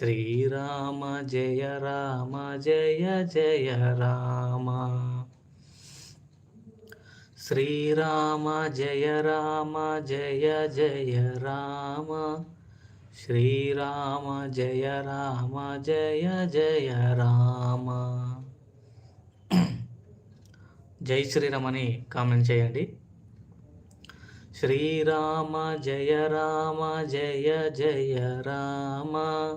శ్రీరామ జయ రామ జయ జయ రామ. శ్రీరామ జయ రామ జయ జయ రామ. శ్రీరామ జయ రామ జయ జయ రామ. జై శ్రీరామ్ అని కామెంట్ చేయండి. శ్రీరామ జయ రామ జయ జయ రామ.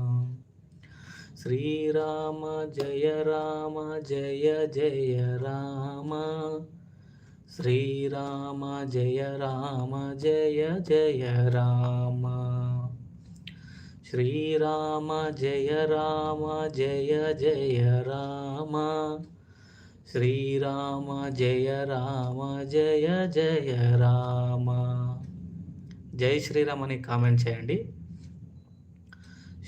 శ్రీరామ జయ రామ జయ జయ రామ. శ్రీరామ జయ రామ జయ జయ రామ. శ్రీరామ జయ రామ జయ జయ రామ. శ్రీరామ జయ రామ జయ జయ రామ. జై శ్రీరామ్ అని కామెంట్ చేయండి.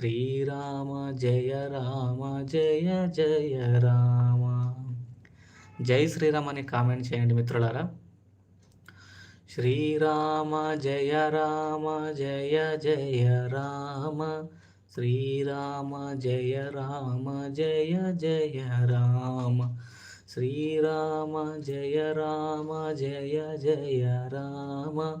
శ్రీరామ జయ రామ జయ జయ రామ. జై శ్రీరామ్ అని కామెంట్ చేయండి మిత్రులారా. శ్రీరామ జయ రామ జయ జయ రామ. శ్రీరామ జయ రామ జయ జయ రామ. శ్రీరామ జయ రామ జయ జయ రామ.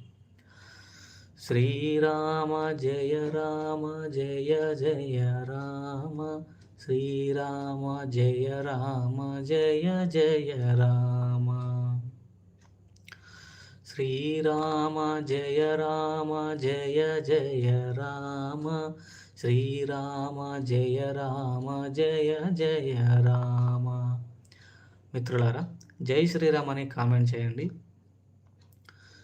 శ్రీరామ జయ రామ జయ జయ రామ శ్రీరామ జయ రామ జయ జయ రామ. శ్రీరామ జయ రామ జయ జయ రామ శ్రీరామ జయ రామ జయ జయ రామ. మిత్రులారా జై శ్రీరామ్ అని కామెంట్ చేయండి.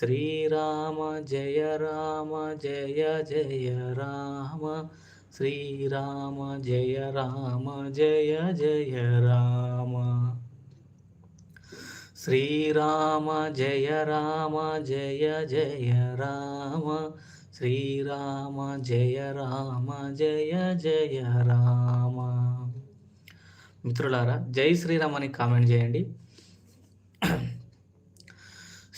శ్రీరామ జయ రామ జయ జయ రామ శ్రీరామ జయ రామ జయ జయ రామ శ్రీరామ జయ రామ జయ జయ రామ శ్రీరామ జయ రామ జయ జయ రామ. మిత్రులారా జై శ్రీరామ్ అని కామెంట్ చేయండి.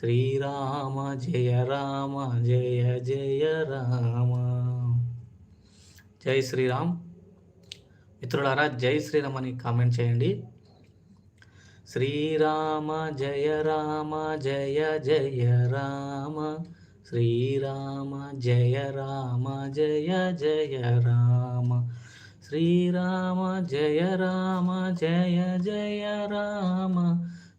శ్రీరామ జయ రామ జయ జయ రామ. జై శ్రీరామ్. మిత్రులారా జై శ్రీరామ్ అని కామెంట్ చేయండి. శ్రీరామ జయ రామ జయ జయ రామ. శ్రీరామ జయ రామ జయ జయ రామ. శ్రీరామ జయ రామ జయ జయ రామ.